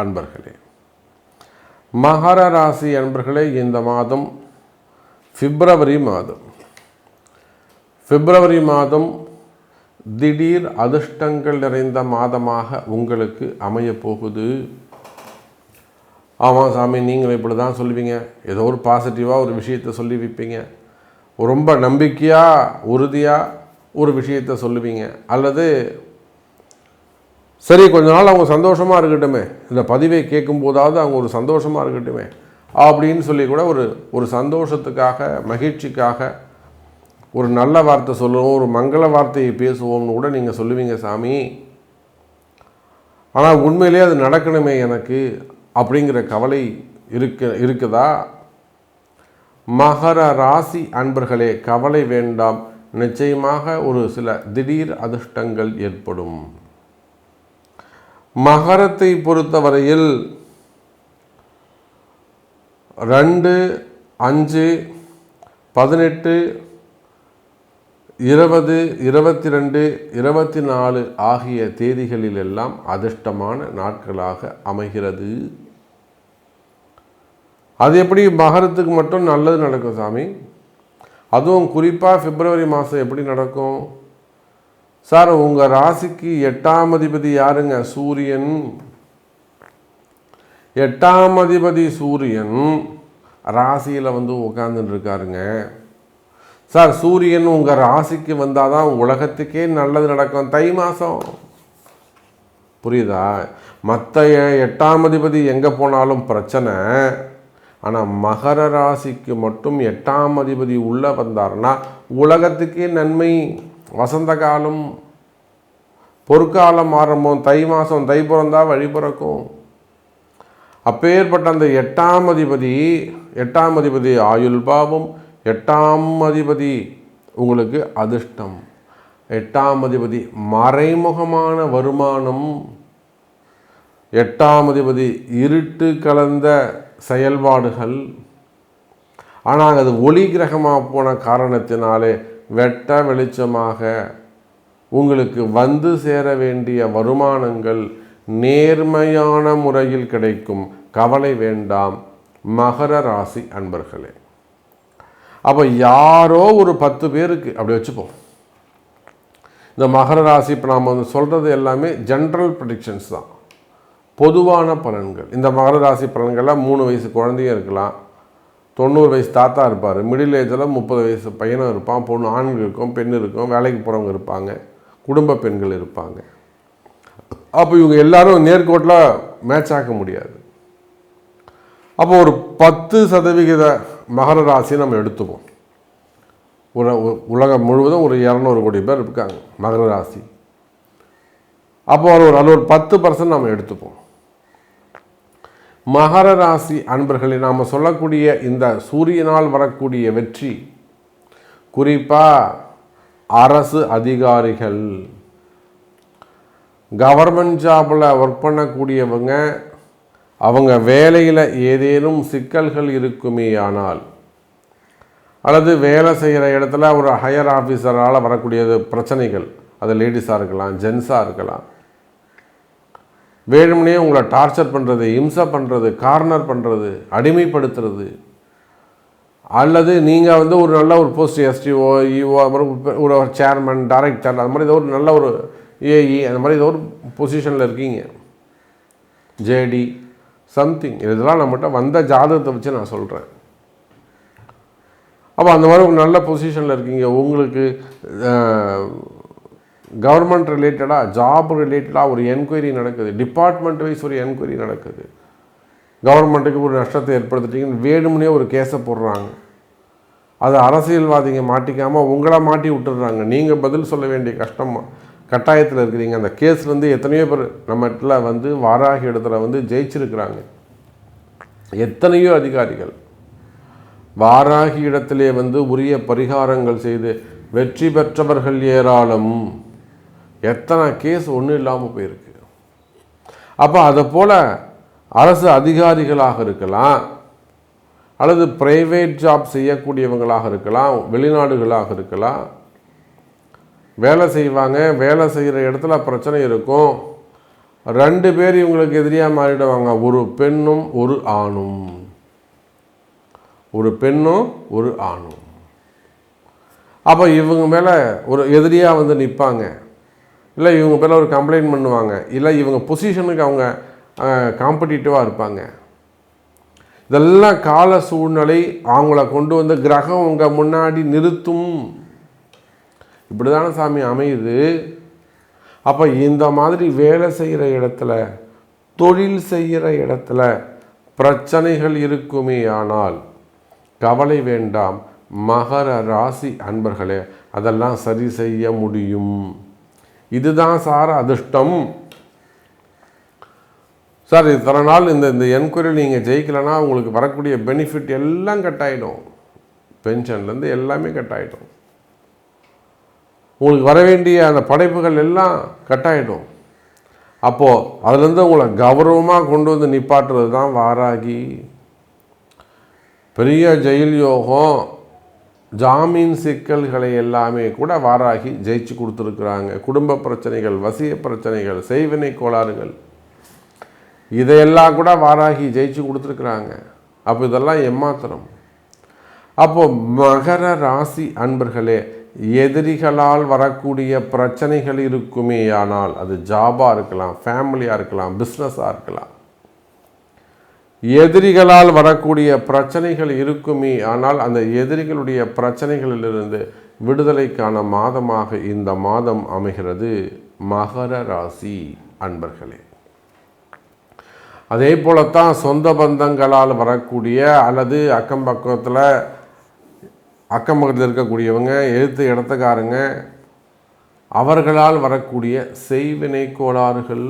அன்பர்களே மகர ராசி அன்பர்களே இந்த மாதம் பிப்ரவரி மாதம். பிப்ரவரி மாதம் திடீர் அதிர்ஷ்டங்கள் நிறைந்த மாதமாக உங்களுக்கு அமையப் போகுது ஆமாம் சாமி நீங்கள் இப்படி தான் சொல்லுவீங்க. ஏதோ ஒரு பாசிட்டிவாக ஒரு விஷயத்தை சொல்லி வைப்பீங்க. ரொம்ப நம்பிக்கையாக உறுதியாக ஒரு விஷயத்தை சொல்லுவீங்க. அல்லது சரி கொஞ்ச நாள் அவங்க சந்தோஷமாக இருக்கட்டுமே. இந்த பதிவை கேட்கும் போதாவது அவங்க ஒரு சந்தோஷமாக இருக்கட்டுமே. அப்படின்னு சொல்லி கூட ஒரு ஒரு சந்தோஷத்துக்காக மகிழ்ச்சிக்காக ஒரு நல்ல வார்த்தை சொல்லுவோம் ஒரு மங்கள வார்த்தையை பேசுவோம்னு கூட நீங்கள் சொல்லுவீங்க சாமி. ஆனால் உண்மையிலே அது நடக்கணுமே எனக்கு அப்படிங்கிற கவலை இருக்க இருக்குதா? மகர ராசி அன்பர்களே கவலை வேண்டாம். நிச்சயமாக ஒரு சில திடீர் அதிர்ஷ்டங்கள் ஏற்படும். மகரத்தை பொறுத்தவரையில் ரெண்டு அஞ்சு பதினெட்டு இருபது இருபத்தி ரெண்டு இருபத்தி நாலு ஆகிய தேதிகளில் எல்லாம் அதிர்ஷ்டமான நாட்களாக அமைகிறது. அது எப்படி? மகரத்துக்கு மட்டும் நல்லது நடக்கும் சாமி. அதுவும் குறிப்பாக பிப்ரவரி மாதம் எப்படி நடக்கும்? சார் உங்கள் ராசிக்கு எட்டாம் அதிபதி யாருங்க? சூரியன். எட்டாம் அதிபதி சூரியன் ராசியில் வந்து உட்காந்துட்டு இருக்காருங்க சார் சூரியன் உங்கள் ராசிக்கு வந்தால் தான் உலகத்துக்கே நல்லது நடக்கும். தை மாதம் புரியுதா? மற்ற எட்டாம் அதிபதி எங்கே போனாலும் பிரச்சனை. ஆனால் மகர ராசிக்கு மட்டும் எட்டாம் அதிபதி உள்ளே வந்தார்னா உலகத்துக்கே நன்மை. வசந்த காலம் பொற்காலம் ஆரம்பம் தை மாதம் தை பிறந்தா வழி பிறக்கும். அப்பேற்பட்ட அந்த எட்டாம் அதிபதி எட்டாம் அதிபதி ஆயுள் பாவம் எட்டாம் அதிபதி உங்களுக்கு அதிர்ஷ்டம். எட்டாம் அதிபதி மறைமுகமான வருமானம். எட்டாம் அதிபதி இருட்டு கலந்த செயல்பாடுகள். ஆனால் அது ஒளி கிரகமாக போன காரணத்தினாலே வெட்ட வெளிச்சமாக உங்களுக்கு வந்து சேர வேண்டிய வருமானங்கள் நேர்மையான முறையில் கிடைக்கும். கவலை வேண்டாம். மகர ராசி அன்பர்களே. அப்போ யாரோ ஒரு பத்து பேருக்கு அப்படி வச்சுப்போம் இந்த மகர ராசி இப்போ நாம் வந்து சொல்கிறது எல்லாமே ஜென்ரல் ப்ரடிக்ஷன்ஸ் தான். பொதுவான பலன்கள். இந்த மகர ராசி பலன்கள்லாம் மூணு வயசு குழந்தையும் இருக்கலாம். தொண்ணூறு வயசு தாத்தா இருப்பார். மிடில் ஏஜில் முப்பது வயசு பையனும் இருப்பான் பொண்ணு ஆண்கள் இருக்கும் பெண் இருக்கும் வேலைக்கு போகிறவங்க இருப்பாங்க குடும்ப பெண்கள் இருப்பாங்க. அப்போ இவங்க எல்லாரும் நேர்கோட்டில் மேட்ச் ஆக்க முடியாது. அப்போ ஒரு பத்து சதவிகித மகர ராசியை நம்ம எடுத்துப்போம். உல உலகம் முழுவதும் ஒரு இரநூறு கோடி பேர் இருக்காங்க மகர ராசி. அப்போ ஒரு- அது ஒரு பத்து பர்சன்ட் நம்ம எடுத்துப்போம். மகர ராசி அன்பர்களை நாம் சொல்லக்கூடிய இந்த சூரியனால் வரக்கூடிய வெற்றி. குறிப்பாக அரசு அதிகாரிகள். கவர்மெண்ட் ஜாபில் ஒர்க் பண்ணக்கூடியவங்க அவங்க வேலையில் ஏதேனும் சிக்கல்கள் இருக்குமேயானால் அல்லது வேலை செய்கிற இடத்துல ஒரு ஹையர் ஆஃபீஸரால் வரக்கூடியது பிரச்சனைகள். அது லேடிஸாக இருக்கலாம் ஜென்ஸாக இருக்கலாம். வேணும்னே உங்களை டார்ச்சர் பண்ணுறது இம்சை பண்ணுறது கார்னர் பண்ணுறது அடிமைப்படுத்துறது. அல்லது நீங்கள் வந்து ஒரு நல்ல ஒரு போஸ்ட் எஸ்டிஓ இஓ ஒரு சேர்மன் டைரக்டர் அது மாதிரி ஏதோ ஒரு நல்ல ஒரு ஏஇ அந்த மாதிரி ஏதோ ஒரு பொசிஷனில் இருக்கீங்க. ஜேடி சம்திங் இதெல்லாம் நம்மகிட்ட வந்த ஜாதகத்தை வச்சு நான் சொல்கிறேன் அப்போ அந்த மாதிரி ஒரு நல்ல பொசிஷனில் இருக்கீங்க. உங்களுக்கு கவர்மெண்ட் ரிலேட்டடாக ஜாப் ரிலேட்டடாக ஒரு என்கொயரி நடக்குது. டிபார்ட்மெண்ட் வைஸ் ஒரு என்கொயரி நடக்குது. கவர்மெண்ட்டுக்கு ஒரு நஷ்டத்தை ஏற்படுத்திட்டீங்கன்னு வேணும்னே ஒரு கேஸை போடுறாங்க. அது அரசியல்வாதிங்க மாட்டிக்காமல் உங்களை மாட்டி விட்டுடுறாங்க. நீங்கள் பதில் சொல்ல வேண்டிய கஷ்டம் கட்டாயத்தில் இருக்கிறீங்க. அந்த கேஸ்லேருந்து எத்தனையோ பேர் நம்ம இடத்துல வந்து வாராகி இடத்துல வந்து ஜெயிச்சிருக்கிறாங்க. எத்தனையோ அதிகாரிகள் வாராகி இடத்திலே வந்து உரிய பரிகாரங்கள் செய்து வெற்றி பெற்றவர்கள் ஏராளம். எத்தனை கேஸ் ஒன்றும் இல்லாமல் போயிருக்கு. அப்போ அதை போல் அரசு அதிகாரிகளாக இருக்கலாம் அல்லது பிரைவேட் ஜாப் செய்யக்கூடியவங்களாக இருக்கலாம் வெளிநாடுகளாக இருக்கலாம். வேலை செய்வாங்க வேலை செய்கிற இடத்துல பிரச்சனை இருக்கும். ரெண்டு பேர் இவங்களுக்கு எதிரியாக மாறிடுவாங்க ஒரு பெண்ணும் ஒரு ஆணும். ஒரு பெண்ணும் ஒரு ஆணும். அப்போ இவங்க மேலே ஒரு எதிரியாக வந்து நிற்பாங்க இல்லை இவங்க பேரில் ஒரு கம்ப்ளைண்ட் பண்ணுவாங்க. இல்லை இவங்க பொசிஷனுக்கு அவங்க காம்படிட்டிவாக இருப்பாங்க. இதெல்லாம் கால சூழ்நிலை அவங்கள கொண்டு வந்து கிரகம் உங்கள் முன்னாடி நிறுத்தும். இப்படி தானே சாமி அமையுது. அப்போ இந்த மாதிரி வேலை செய்கிற இடத்துல தொழில் செய்கிற இடத்துல பிரச்சனைகள் இருக்குமே ஆனால் கவலை வேண்டாம். மகர ராசி அன்பர்களே அதெல்லாம் சரி செய்ய முடியும். இதுதான் சார் அதிர்ஷ்டம். சார் இத்தனை நாள் இந்த இந்த என்கொயரி நீங்கள் ஜெயிக்கலைன்னா உங்களுக்கு வரக்கூடிய பெனிஃபிட் எல்லாம் கட் ஆகிடும் பென்ஷன்லேருந்து எல்லாமே கட் ஆகிடும் உங்களுக்கு வர வேண்டிய அந்த படைப்புகள் எல்லாம் கட் ஆகிடும் அப்போது அதுலேருந்து உங்களை கௌரவமாக கொண்டு வந்து நிப்பாட்டுறது தான் வாராகி. பெரிய ஜெயில் யோகம். ஜாமீன் சிக்கல்களை எல்லாமே கூட வாராகி ஜெயிச்சு கொடுத்துருக்குறாங்க. குடும்ப பிரச்சனைகள் வசிய பிரச்சனைகள் செய்வினை கோளாறுகள். இதையெல்லாம் கூட வாராகி ஜெயிச்சு கொடுத்துருக்குறாங்க. அப்போ இதெல்லாம் எம்மாத்திரம் அப்போது மகர ராசி அன்பர்களே எதிரிகளால் வரக்கூடிய பிரச்சனைகள் இருக்குமே ஆனால் அது ஜாபாக இருக்கலாம் ஃபேமிலியாக இருக்கலாம் பிஸ்னஸாக இருக்கலாம். எதிரிகளால் வரக்கூடிய பிரச்சனைகள் இருக்குமே. ஆனால் அந்த எதிரிகளுடைய பிரச்சனைகளிலிருந்து விடுதலைக்கான மாதமாக இந்த மாதம் அமைகிறது. மகர ராசி அன்பர்களே. அதே போலத்தான் சொந்த பந்தங்களால் வரக்கூடிய அல்லது அக்கம் பக்கத்தில் அக்கம் பக்கத்தில் இருக்கக்கூடியவங்க எழுத்து இடத்துக்காரங்க அவர்களால் வரக்கூடிய செய்வினை கோளாறுகள்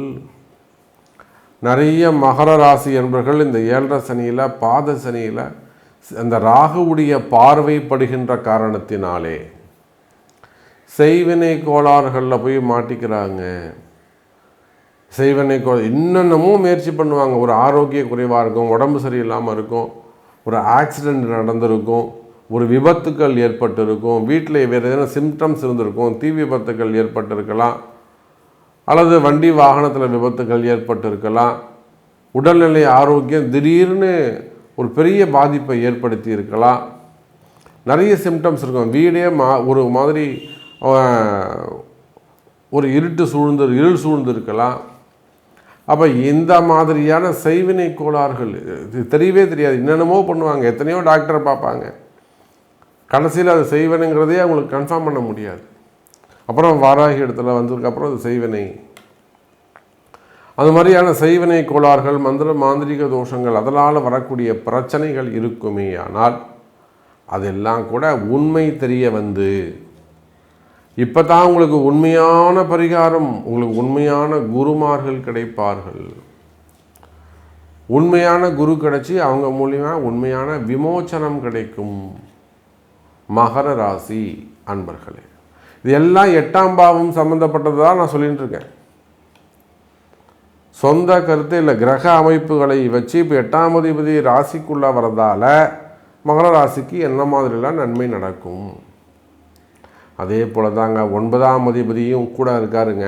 நிறைய மகர ராசி என்பர்கள் இந்த ஏழரை சனியில் பாத சனியில் அந்த ராகுவுடைய பார்வைப்படுகின்ற காரணத்தினாலே செய்வினை கோளாறுகளில் போய் மாட்டிக்கிறாங்க. செய்வனை கோ இன்னென்னமும் முயற்சி பண்ணுவாங்க. ஒரு ஆரோக்கிய குறைவாக இருக்கும் உடம்பு சரியில்லாமல் இருக்கும் ஒரு ஆக்சிடெண்ட் நடந்திருக்கும் ஒரு விபத்துக்கள் ஏற்பட்டிருக்கும் வீட்டில் வேறு எதனா சிம்டம்ஸ் இருந்திருக்கும் தீ விபத்துக்கள் ஏற்பட்டிருக்கலாம். அல்லது வண்டி வாகனத்தில் விபத்துகள் ஏற்பட்டிருக்கலாம். உடல்நிலை ஆரோக்கியம் திடீர்னு ஒரு பெரிய பாதிப்பை ஏற்படுத்தி இருக்கலாம். நிறைய சிம்டம்ஸ் இருக்கும். வீடே மா ஒரு மாதிரி ஒரு இருட்டு சூழ்ந்து இருள் சூழ்ந்து இருக்கலாம் அப்போ இந்த மாதிரியான செய்வினை கோளாறுகள் இது தெரியவே தெரியாது. என்னென்னமோ பண்ணுவாங்க. எத்தனையோ டாக்டரை பார்ப்பாங்க. கடைசியில் அது செய்வனுங்கிறதே அவங்களுக்கு கன்ஃபார்ம் பண்ண முடியாது. அப்புறம் வாராகி இடத்துல வந்ததுக்கப்புறம் அது செய்வினை. அது மாதிரியான செய்வினை கோளாறுகள் மந்திர மாந்திரிக தோஷங்கள் அதனால் வரக்கூடிய பிரச்சனைகள் இருக்குமே ஆனால் அதெல்லாம் கூட உண்மை தெரிய வந்து. இப்போ தான் உங்களுக்கு உண்மையான பரிகாரம் உங்களுக்கு உண்மையான குருமார்கள் கிடைப்பார்கள். உண்மையான குரு கிடைச்சி அவங்க மூலியமாக உண்மையான விமோச்சனம் கிடைக்கும். மகர ராசி அன்பர்களே. இது எல்லாம் எட்டாம் பாவம் சம்மந்தப்பட்டது தான் நான் சொல்லிகிட்டு இருக்கேன். சொந்த கருத்து இல்லை கிரக அமைப்புகளை வச்சு இப்போ எட்டாம் அதிபதி ராசிக்குள்ளே வரதால மகர ராசிக்கு என்ன மாதிரிலாம் நன்மை நடக்கும்? அதே போல தாங்க ஒன்பதாம் அதிபதியும் கூட இருக்காருங்க.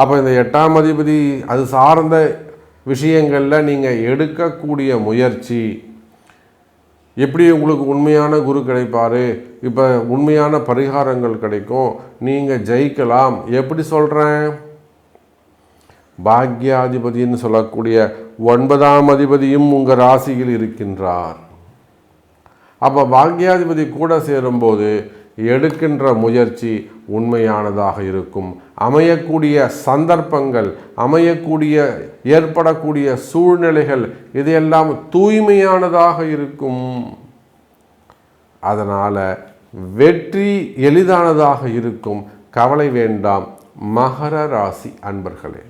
அப்போ இந்த எட்டாம் அதிபதி அது சார்ந்த விஷயங்களில் நீங்கள் எடுக்கக்கூடிய முயற்சி எப்படி உங்களுக்கு உண்மையான குரு கிடைப்பார்? இப்போ உண்மையான பரிகாரங்கள் கிடைக்கும். நீங்கள் ஜெயிக்கலாம். எப்படி சொல்கிறேன் பாக்யாதிபதின்னு சொல்லக்கூடிய ஒன்பதாம் அதிபதியும் உங்கள் ராசியில் இருக்கின்றார். அப்போ பாக்யாதிபதி கூட சேரும்போது எடுக்கின்ற முயற்சி உண்மையானதாக இருக்கும். அமையக்கூடிய சந்தர்ப்பங்கள் அமையக்கூடிய ஏற்படக்கூடிய சூழ்நிலைகள் இதையெல்லாம் தூய்மையானதாக இருக்கும். அதனால் வெற்றி எளிதானதாக இருக்கும். கவலை வேண்டாம். மகர ராசி அன்பர்களே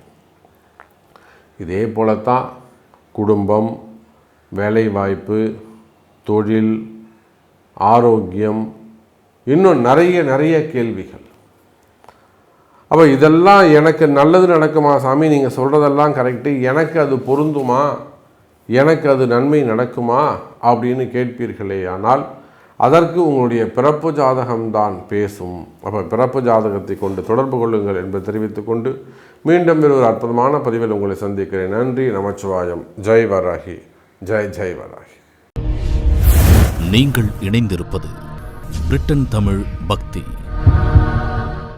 இதே போலத்தான் குடும்பம் வேலைவாய்ப்பு தொழில் ஆரோக்கியம் இன்னும் நிறைய நிறைய கேள்விகள். அப்போ இதெல்லாம் எனக்கு நல்லது நடக்குமா சாமி? நீங்கள் சொல்கிறதெல்லாம் கரெக்டு எனக்கு அது பொருந்துமா? எனக்கு அது நன்மை நடக்குமா? அப்படின்னு கேட்பீர்களே ஆனால் அதற்கு உங்களுடைய பிறப்பு ஜாதகம்தான் பேசும். அப்போ பிறப்பு ஜாதகத்தை கொண்டு தொடர்பு கொள்ளுங்கள் என்பதை தெரிவித்துக்கொண்டு மீண்டும் ஒரு அற்புதமான பதிவில் உங்களை சந்திக்கிறேன். நன்றி நமச்சிவாயம். ஜெய் வராகி. ஜெய் ஜெய் வராகி. நீங்கள் இணைந்திருப்பது பிரிட்டன் தமிழ் பக்தி.